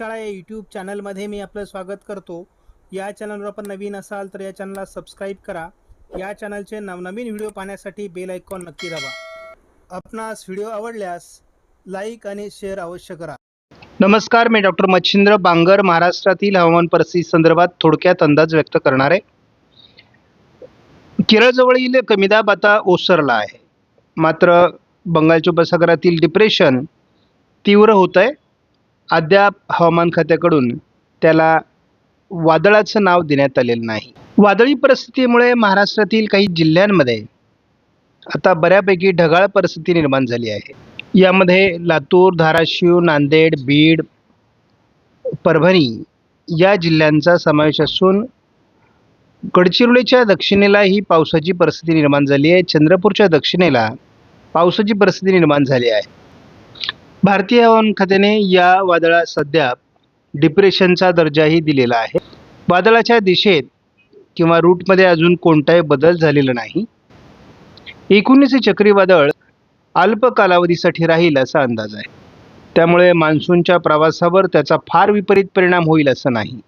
शाळा या यूट्यूब चॅनलमध्ये मी आपलं स्वागत करतो. या चॅनलवर आपण नवीन असाल तर या चॅनलला सबस्क्राईब करा. या चॅनलचे नवनवीन व्हिडिओ पाहण्यासाठी बेल आयकॉन नक्की दाबा. आपणास व्हिडिओ आवडल्यास लाईक आणि शेअर अवश्य करा. नमस्कार मी डॉक्टर मच्छिंद्र बांगर महाराष्ट्रातील हवामान परिस्थिती संदर्भात थोडक्यात अंदाज व्यक्त करणार आहे. केरळजवळील कमीदाब आता ओसरला आहे. मात्र बंगालच्या उपसागरातील डिप्रेशन तीव्र होत आहे अद्याप हवामान खात्याकडून त्याला वादळाचं नाव देण्यात आलेलं नाही. वादळी परिस्थितीमुळे महाराष्ट्रातील काही जिल्ह्यांमध्ये आता बऱ्यापैकी ढगाळ परिस्थिती निर्माण झाली आहे. यामध्ये लातूर धाराशिव नांदेड बीड परभणी या जिल्ह्यांचा समावेश असून गडचिरोलीच्या दक्षिणेला ही पावसाची परिस्थिती निर्माण झाली आहे. चंद्रपूरच्या दक्षिणेला पावसाची परिस्थिती निर्माण झाली आहे. भारतीय हवामान खात्याने या वादळात सध्या डिप्रेशनचा दर्जाही दिलेला आहे. वादळाच्या दिशेत किंवा रूटमध्ये अजून कोणताही बदल झालेला नाही. एकोणीस चक्रीवादळ अल्प कालावधीसाठी राहील असा अंदाज आहे. त्यामुळे मान्सूनच्या प्रवासावर त्याचा फार विपरीत परिणाम होईल असं नाही.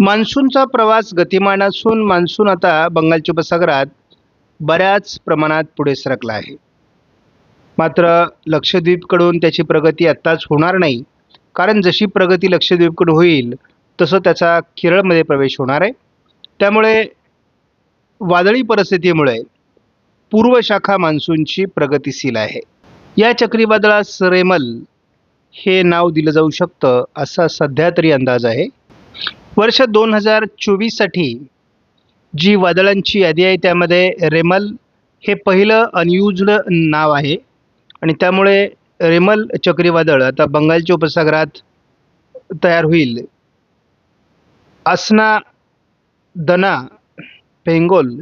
मान्सूनचा प्रवास गतिमान असून मान्सून आता बंगालच्या उपसागरात बऱ्याच प्रमाणात पुढे सरकला आहे. मात्र लक्षद्वीपकडून त्याची प्रगती आत्ताच होणार नाही. कारण जशी प्रगती लक्षद्वीपकडून होईल तसं त्याचा केरळमध्ये प्रवेश होणार आहे. त्यामुळे वादळी परिस्थितीमुळे पूर्व शाखा मान्सूनची प्रगतीशील आहे. या चक्रीवादळास रेमल हे नाव दिलं जाऊ शकतं असा सध्या तरी अंदाज आहे. वर्ष दोन हजार चोवीससाठी जी वादळांची यादी आहे त्यामध्ये रेमल हे पहिलं अनयुज्ड नाव आहे. आणि त्यामुळे रेमल चक्रीवादळ आता बंगालच्या उपसागरात तयार होईल. असना दना पेंगोल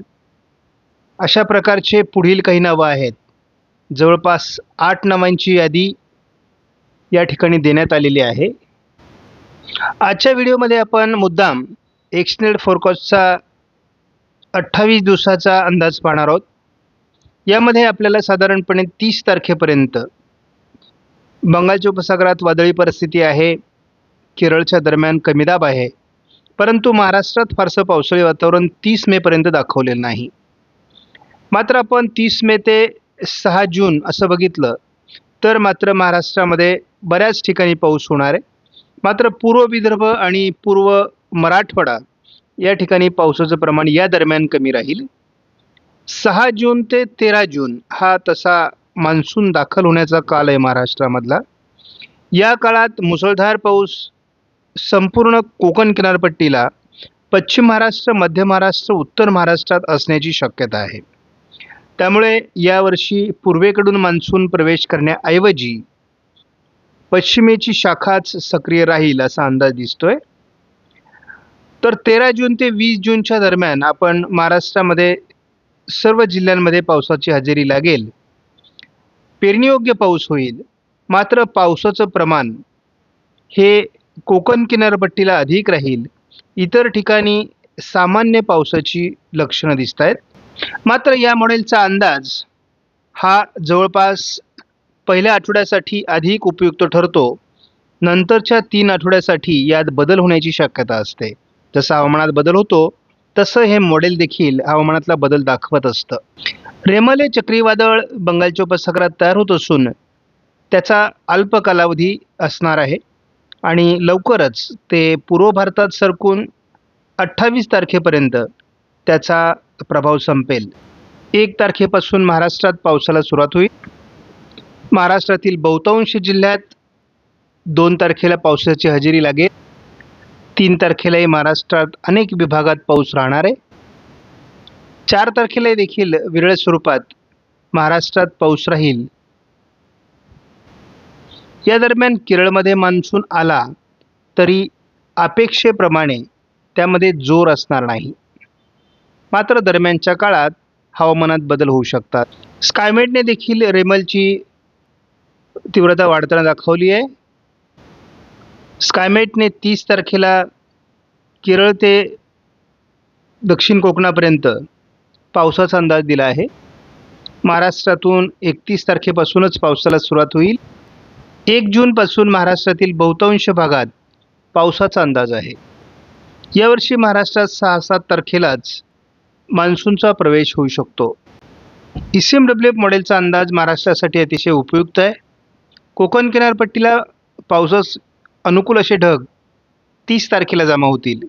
अशा प्रकारचे पुढील काही नावं आहेत. जवळपास आठ नावांची यादी या ठिकाणी देण्यात आलेली आहे. आजच्या व्हिडिओमध्ये आपण मुद्दाम एक्सनेड फोरकॉस्टचा अठ्ठावीस दिवसाचा अंदाज पाहणार आहोत. यामध्ये आपल्याला साधारणपणे तीस तारखेपर्यंत बंगालच्या उपसागरात वादळी परिस्थिती आहे केरळच्या दरम्यान कमी दाब आहे परंतु महाराष्ट्रात फारसं पावसाळी वातावरण तीस मेपर्यंत दाखवलेलं नाही. मात्र आपण तीस मे ते सहा जून असं बघितलं तर मात्र महाराष्ट्रामध्ये बऱ्याच ठिकाणी पाऊस होणार आहे. मात्र पूर्व विदर्भ आणि पूर्व मराठवाडा या ठिकाणी पावसाचं प्रमाण या दरम्यान कमी राहील. सहा जून ते तेरा जून हा तसा मान्सून दाखल होण्याचा काल आहे महाराष्ट्रामधला. या काळात मुसळधार पाऊस संपूर्ण कोकण किनारपट्टीला पश्चिम महाराष्ट्र मध्य महाराष्ट्र उत्तर महाराष्ट्रात असण्याची शक्यता आहे. त्यामुळे यावर्षी पूर्वेकडून मान्सून प्रवेश करण्याऐवजी पश्चिमेची शाखाच सक्रिय राहील असा अंदाज दिसतोय. तर तेरा जून ते वीस जूनच्या दरम्यान आपण महाराष्ट्रामध्ये सर्व जिल्ह्यांमध्ये पावसाची हजेरी लागेल. पेरणीयोग्य पाऊस होईल. मात्र पावसाचं प्रमाण हे कोकण किनारपट्टीला अधिक राहील. इतर ठिकाणी सामान्य पावसाची लक्षणं दिसत आहेत. मात्र या मॉडेलचा अंदाज हा जवळपास पहिल्या आठवड्यासाठी अधिक उपयुक्त ठरतो. नंतरच्या तीन आठवड्यासाठी यात बदल होण्याची शक्यता असते. जसं हवामानात बदल होतो तसं हे मॉडेल देखील हवामानातला बदल दाखवत असतं. रेमले चक्रीवादळ बंगालच्या उपसागरात तयार होत असून त्याचा अल्प कालावधी असणार आहे आणि लवकरच ते पूर्व भारतात सरकून अठ्ठावीस तारखेपर्यंत त्याचा प्रभाव संपेल. एक तारखेपासून महाराष्ट्रात पावसाला सुरुवात होईल. महाराष्ट्रातील बहुतांश जिल्ह्यात दोन तारखेला पावसाची हजेरी लागेल. तीन तारखेलाही महाराष्ट्रात अनेक विभागात पाऊस राहणार आहे. चार तारखेला देखील विरळ स्वरूपात महाराष्ट्रात पाऊस राहील. या दरम्यान केरळमध्ये मान्सून आला तरी अपेक्षेप्रमाणे त्यामध्ये जोर असणार नाही. मात्र दरम्यानच्या काळात हवामानात बदल होऊ शकतात. स्कायमेटने देखील रेमलची तीव्रता वाढताना दाखवली आहे. स्कायमेटने तीस तारखेला केरळ ते दक्षिण कोकणापर्यंत पावसाचा अंदाज दिला आहे. महाराष्ट्रातून एकतीस तारखेपासूनच पावसाला सुरुवात होईल. एक जूनपासून महाराष्ट्रातील बहुतांश भागात पावसाचा अंदाज आहे. यावर्षी महाराष्ट्रात सहा सात तारखेलाच मान्सूनचा प्रवेश होऊ शकतो. E C M W F मॉडेलचा अंदाज महाराष्ट्रासाठी अतिशय उपयुक्त आहे. कोकण किनारपट्टीला पावसास अनुकूल असे ढग तीस तारखेला जमा होतील.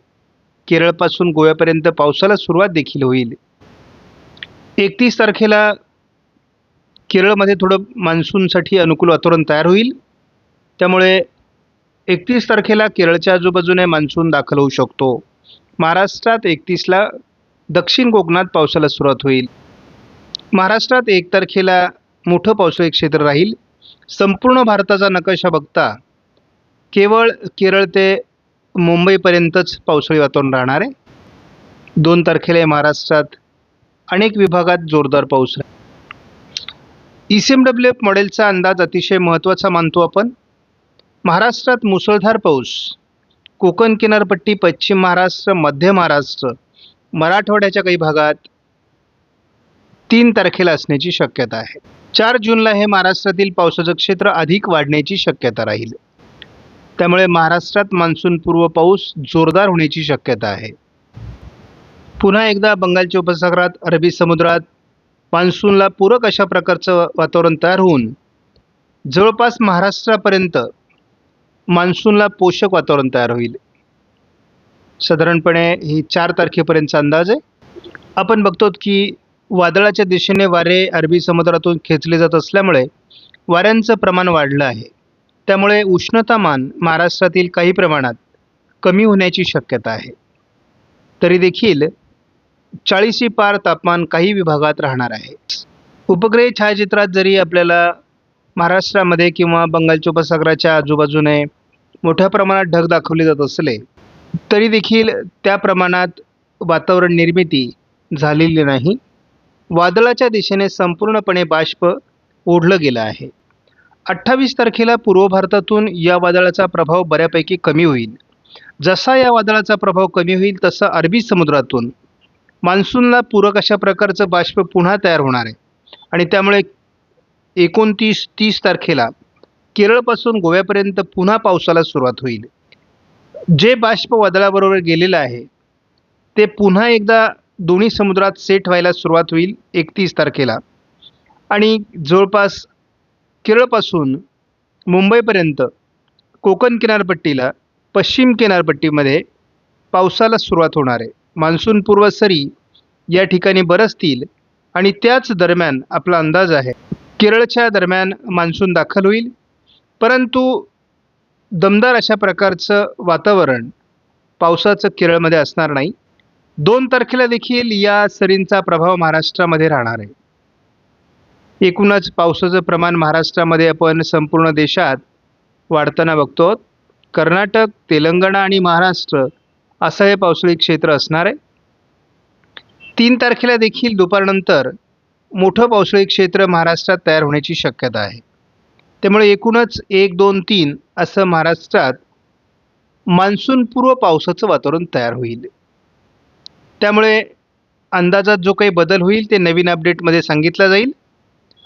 केरळपासून गोव्यापर्यंत पावसाला सुरुवात देखील होईल. एकतीस तारखेला केरळमध्ये थोडं मान्सूनसाठी अनुकूल वातावरण तयार होईल. त्यामुळे एकतीस तारखेला केरळच्या आजूबाजूने मान्सून दाखल होऊ शकतो. महाराष्ट्रात एकतीसला दक्षिण कोकणात पावसाला सुरुवात होईल. महाराष्ट्रात एक तारखेला मोठं पावसाळी क्षेत्र राहील. संपूर्ण भारताचा नकाशा बघता केवळ केरळ ते मुंबईपर्यंतच पावसाळी वातावरण राहणार आहे. दोन तारखेला महाराष्ट्रात अनेक विभागात जोरदार पाऊस E C M W F मॉडेलचा अंदाज अतिशय महत्त्वाचा मानतो आपण. महाराष्ट्रात मुसळधार पाऊस कोकण किनारपट्टी पश्चिम महाराष्ट्र मध्य महाराष्ट्र मराठवाड्याच्या काही भागात तीन तारखेला असण्याची शक्यता आहे. चार जूनला हे महाराष्ट्रातील पावसाचं क्षेत्र अधिक वाढण्याची शक्यता राहील. त्यामुळे महाराष्ट्रात मान्सूनपूर्व पाऊस जोरदार होण्याची शक्यता आहे. पुन्हा एकदा बंगालच्या उपसागरात अरबी समुद्रात मान्सूनला पूरक अशा प्रकारचं वातावरण तयार होऊन जवळपास महाराष्ट्रापर्यंत मान्सूनला पोषक वातावरण तयार होईल. साधारणपणे ही चार तारखेपर्यंतचा अंदाज आहे. आपण बघतो की वादळाच्या दिशेने वारे अरबी समुद्रातून खेचले जात असल्यामुळे वाऱ्यांचं प्रमाण वाढलं आहे. त्यामुळे उष्णतामान महाराष्ट्रातील काही प्रमाणात कमी होण्याची शक्यता आहे. तरी देखील चाळीसी पार तापमान काही विभागात राहणार आहे. उपग्रही छायाचित्रात जरी आपल्याला महाराष्ट्रामध्ये किंवा बंगालच्या उपसागराच्या आजूबाजूने मोठ्या प्रमाणात ढग दाखवले जात असले तरी देखील त्या प्रमाणात वातावरण निर्मिती झालेली नाही. वादळाच्या दिशेने संपूर्णपणे बाष्प ओढलं गेलं आहे. अठ्ठावीस तारखेला पूर्व भारतातून या वादळाचा प्रभाव बऱ्यापैकी कमी होईल. जसा या वादळाचा प्रभाव कमी होईल तसा अरबी समुद्रातून. मान्सूनला पूरक अशा प्रकारचं बाष्प पुन्हा तयार होणार आहे. आणि त्यामुळे एकोणतीस तीस तारखेला केरळपासून गोव्यापर्यंत पुन्हा पावसाला सुरुवात होईल. जे बाष्प वादळाबरोबर गेलेलं आहे ते पुन्हा एकदा दोन्ही समुद्रात सेट व्हायला सुरुवात होईल एकतीस तारखेला. आणि जवळपास केरळपासून मुंबईपर्यंत कोकण किनारपट्टीला पश्चिम किनारपट्टीमध्ये पावसाला सुरुवात होणार आहे. मान्सूनपूर्व सरी या ठिकाणी बरसतील आणि त्याच दरम्यान आपला अंदाज आहे. केरळच्या दरम्यान मान्सून दाखल होईल. परंतु दमदार अशा प्रकारचं वातावरण पावसाचं केरळमध्ये असणार नाही. दोन तारखेला देखील या सरींचा प्रभाव महाराष्ट्रामध्ये राहणार आहे. एकूणच पावसाचं प्रमाण महाराष्ट्रामध्ये आपण संपूर्ण देशात वाढताना बघतो. कर्नाटक तेलंगणा आणि महाराष्ट्र असं हे पावसाळी क्षेत्र असणार आहे. तीन तारखेला देखील दुपारनंतर मोठं पावसाळी क्षेत्र महाराष्ट्रात तयार होण्याची शक्यता आहे. त्यामुळे एकूणच एक दोन तीन असं महाराष्ट्रात मान्सूनपूर्व पावसाचं वातावरण तयार होईल. त्यामुळे अंदाजात जो काही बदल होईल ते नवीन अपडेटमध्ये सांगितलं जाईल.